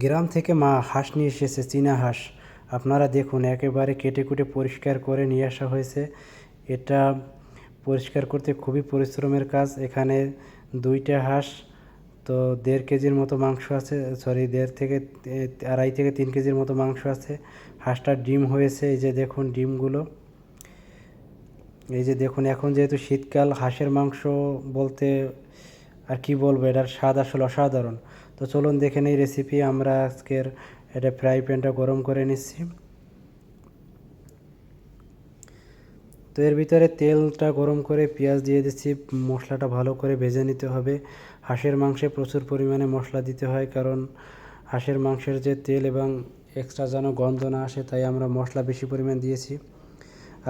গ্রাম থেকে মা হাঁস নিয়ে এসেছে, চীনা হাঁস। আপনারা দেখুন, একেবারে কেটে কুটে পরিষ্কার করে নিয়ে আসা হয়েছে। এটা পরিষ্কার করতে খুবই পরিশ্রমের কাজ। এখানে দুইটা হাঁস, তো দেড় কেজির মতো মাংস আছে সরি দেড় থেকে আড়াই থেকে তিন কেজির মতো মাংস আছে। হাঁসটার ডিম হয়েছে, এই যে দেখুন ডিমগুলো। এই যে দেখুন, এখন যেহেতু শীতকাল, হাঁসের মাংস বলতে আর কি বলব, এটার স্বাদ আসলে অসাধারণ। তো চলুন দেখে নেই রেসিপি আমরা আজকের এটা ফ্রাই প্যানটা গরম করে নিচ্ছি। তো এর ভিতরে তেলটা গরম করে পেঁয়াজ দিয়ে দিচ্ছি, মশলাটা ভালো করে ভেজে নিতে হবে। হাঁসের মাংসে প্রচুর পরিমাণে মশলা দিতে হয়, কারণ হাঁসের মাংসের যে তেল এবং এক্সট্রা যেন গন্ধ না আসে, তাই আমরা মশলা বেশি পরিমাণ দিয়েছি।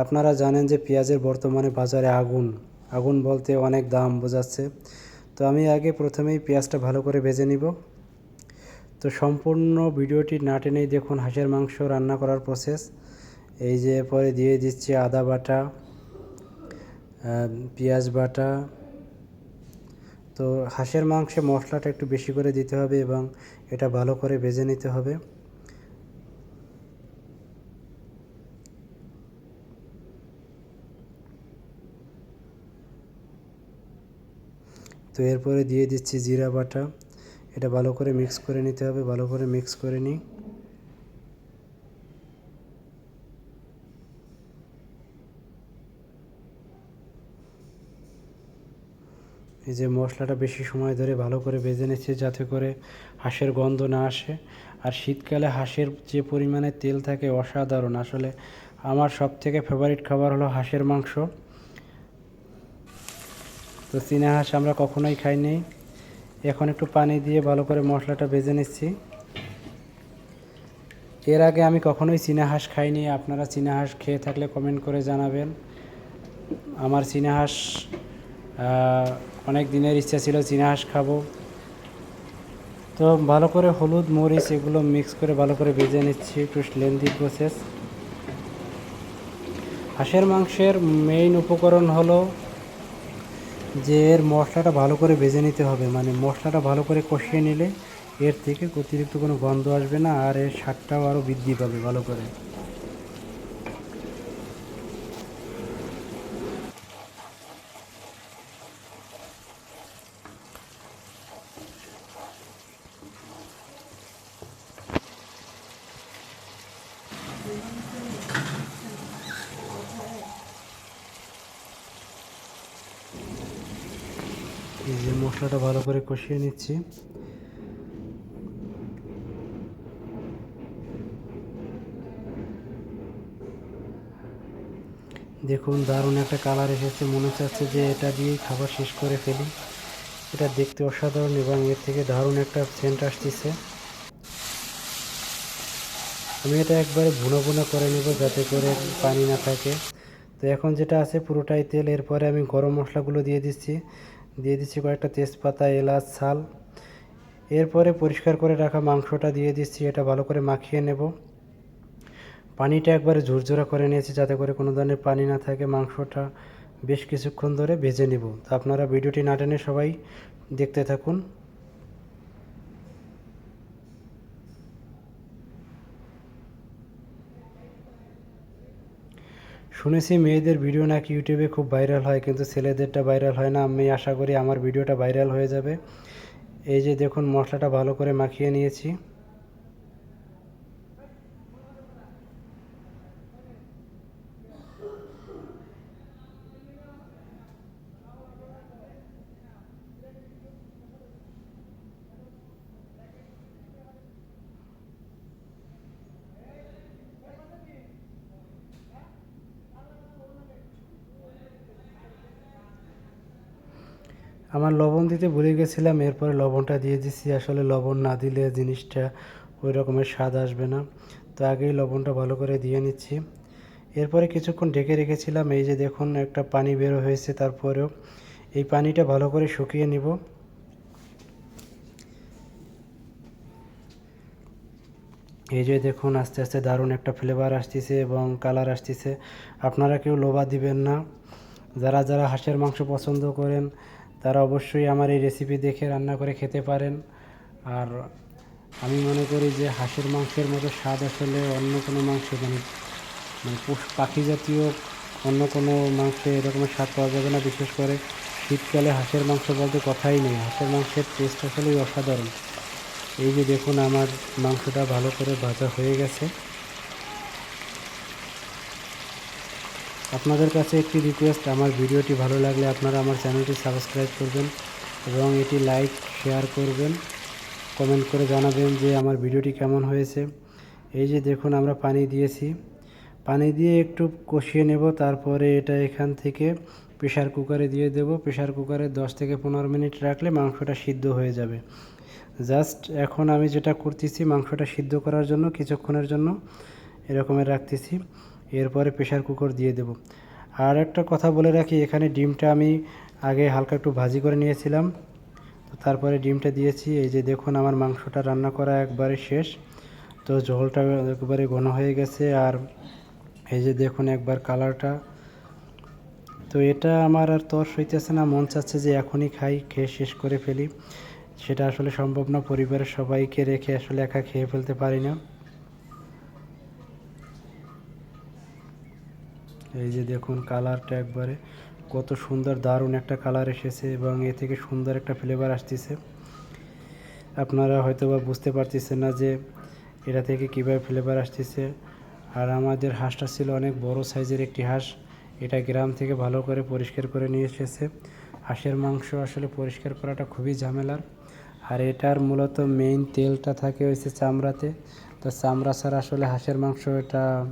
আপনারা জানেন যে পেঁয়াজের বর্তমানে বাজারে আগুন আগুন বলতে অনেক দাম বোঝাচ্ছে। তো আমি আগে প্রথমেই পেঁয়াজটা ভালো করে ভেজে নিব। তো সম্পূর্ণ ভিডিওটি না টেনেই দেখুন হাঁসের মাংস রান্না করার প্রসেস এই যে পরে দিয়ে দিচ্ছি আদা বাটা পেঁয়াজ বাটা। তো হাঁসের মাংসে মশলাটা একটু বেশি করে দিতে হবে এবং এটা ভালো করে ভেজে নিতে হবে। তো এরপরে দিয়ে দিচ্ছি জিরা বাটা। এটা ভালো করে মিক্স করে নিতে হবে, ভালো করে মিক্স করে নিই। এই যে মশলাটা বেশি সময় ধরে ভালো করে ভেজে নিচ্ছে যাতে করে হাঁসের গন্ধ না আসে। আর শীতকালে হাঁসের যে পরিমাণে তেল থাকে অসাধারণ। আসলে আমার সব থেকে ফেভারিট খাবার হলো হাঁসের মাংস। তো চীনা হাঁস আমরা কখনোই খাইনি এখন একটু পানি দিয়ে ভালো করে মশলাটা ভেজে নিচ্ছি। এর আগে আমি কখনোই চীনা হাঁস খাইনি। আপনারা চীনা হাঁস খেয়ে থাকলে কমেন্ট করে জানাবেন। আমার চীনা হাঁস অনেক দিনের ইচ্ছা ছিল চীনা হাঁস খাব। তো ভালো করে হলুদ, মরিচ এগুলো মিক্স করে ভালো করে ভেজে নিচ্ছি। একটু লেন্দি প্রসেস হাঁসের মাংসের মেইন উপকরণ হলো যে এর মশলাটা ভালো করে ভেজে নিতে হবে। মানে মশলাটা ভালো করে কষিয়ে নিলে এর থেকে অতিরিক্ত কোনো গন্ধ আসবে না আর এর স্বাদটাও আরও বৃদ্ধি পাবে ভালো করে। এই যে মশলাটা ভালো করে কষিয়ে নিচ্ছি। দেখুন, দারুণ একটা কালার এসেছে। মনে চাচ্ছে যে এটা দিয়েই খাবার শেষ করে ফেলি। এটা দেখতে অসাধারণ এবং এর থেকে দারুণ একটা সেন্ট আসতেছে। আমি এটা একবারে ভুনো ভুনো করে নেব যাতে করে পানি না থাকে। তো এখন যেটা আছে পুরোটাই তেল, এরপরে আমি গরম মশলাগুলো দিয়ে দিচ্ছি। দিয়ে দিচ্ছি কয়েকটা তেজপাতা, এলাচ, ছাল। এরপরে পরিষ্কার করে রাখা মাংসটা দিয়ে দিচ্ছি, এটা ভালো করে মাখিয়ে নেব। পানিটা একবারে ঝুরঝুরা করে নিয়েছি যাতে করে কোনো ধরনের পানি না থাকে। মাংসটা বেশ কিছুক্ষণ ধরে ভেজে নেব। তো আপনারা ভিডিওটি না টেনে সবাই দেখতে থাকুন। শুনেছি মেয়েদের ভিডিও নাকি ইউটিউবে খুব ভাইরাল হয়, কিন্তু ছেলেদেরটা ভাইরাল হয় না। আমি আশা করি আমার ভিডিওটা ভাইরাল হয়ে যাবে। এই যে দেখুন, মশলাটা ভালো করে মাখিয়ে নিয়েছি। আমার লবণ দিতে ভুলে গেছিলাম, এরপরে লবণটা দিয়ে দিচ্ছি আসলে লবণ না দিলে জিনিসটা ওই রকমের স্বাদ আসবে না। তো আগেই লবণটা ভালো করে দিয়ে নিচ্ছি। এরপরে কিছুক্ষণ ঢেকে রেখেছিলাম। এই যে দেখুন, একটা পানি বের হয়েছে, তারপরেও এই পানিটা ভালো করে শুকিয়ে নিব। এই যে দেখুন, আস্তে আস্তে দারুণ একটা ফ্লেভার আসতেছে এবং কালার আসতেছে। আপনারা কেউ লোভা দিবেন না। যারা যারা হাঁসের মাংস পছন্দ করেন তারা অবশ্যই আমার এই রেসিপি দেখে রান্না করে খেতে পারেন। আর আমি মনে করি যে হাঁসের মাংসের মতো স্বাদ আসলে অন্য কোনো মাংস মানে মানে পাখি জাতীয় অন্য কোনো মাংসে এরকমের স্বাদ পাওয়া যাবে না। বিশেষ করে শীতকালে হাঁসের মাংস বলতে কথাই নেই। হাঁসের মাংসের টেস্ট আসলেই অসাধারণ। এই যে দেখুন আমার মাংসটা ভালো করে ভাজা হয়ে গেছে। আপনাদের কাছে একটি রিকোয়েস্ট আমার ভিডিওটি ভালো লাগলে আপনারা আমার চ্যানেলটি সাবস্ক্রাইব করবেন এবং এটি লাইক শেয়ার করবেন কমেন্ট করে জানাবেন যে আমার ভিডিওটি কেমন হয়েছে। এই যে দেখুন, আমরা পানি দিয়েছি। পানি দিয়ে একটু কষিয়ে নেব, তারপরে এটা এখান থেকে প্রেশার কুকারে দিয়ে দেব। প্রেশার কুকারে দশ থেকে পনেরো মিনিট রাখলে মাংসটা সিদ্ধ হয়ে যাবে। জাস্ট এখন আমি যেটা করতেছি, মাংসটা সিদ্ধ করার জন্য, কিছুক্ষণের জন্য এরকমের রাখতেছি। এরপরে প্রেশার কুকার দিয়ে দেব। আর একটা কথা বলে রাখি, এখানে ডিমটা আমি আগে হালকা একটু ভাজি করে নিয়েছিলাম। তো তারপরে ডিমটা দিয়েছি, এই যে দেখুন আমার মাংসটা রান্না করা একবারে শেষ। তো ঝোলটা একবারে ঘন হয়ে গেছে, আর এই যে দেখুন একবার কালারটা। তো এটা আমার আর তর সইতেছে না, মন চাচ্ছে যে এখনই খাই, খেয়ে শেষ করে ফেলি। সেটা আসলে সম্ভব না, পরিবারের সবাইকে রেখে আসলে একা খেয়ে ফেলতে পারি না। এই যে দেখুন কালারটা একবারে, কত সুন্দর দারুণ একটা কালার এসেছে এবং এ থেকে সুন্দর একটা ফ্লেভার আসতেছে। আপনারা হয়তো বা বুঝতে পারতেছেন না যে এটা থেকে কীভাবে ফ্লেভার আসতেছে। আর আমাদের হাঁসটা ছিল অনেক বড় সাইজের একটি হাঁস, এটা গ্রাম থেকে ভালো করে পরিষ্কার করে নিয়ে এসেছে। হাঁসের মাংস আসলে পরিষ্কার করাটা খুবই ঝামেলার। আর এটার মূলত মেইন তেলটা থাকে হচ্ছে চামড়াতে। তো চামড়া ছাড়া আসলে হাঁসের মাংস এটা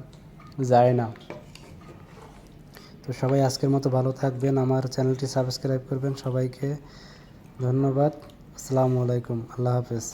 যায় না। তো সবাই আজকের মতো ভালো থাকবেন, আমার চ্যানেলটি সাবস্ক্রাইব করবেন সবাইকে। ধন্যবাদ, আসসালামু আলাইকুম, আল্লাহ হাফেজ।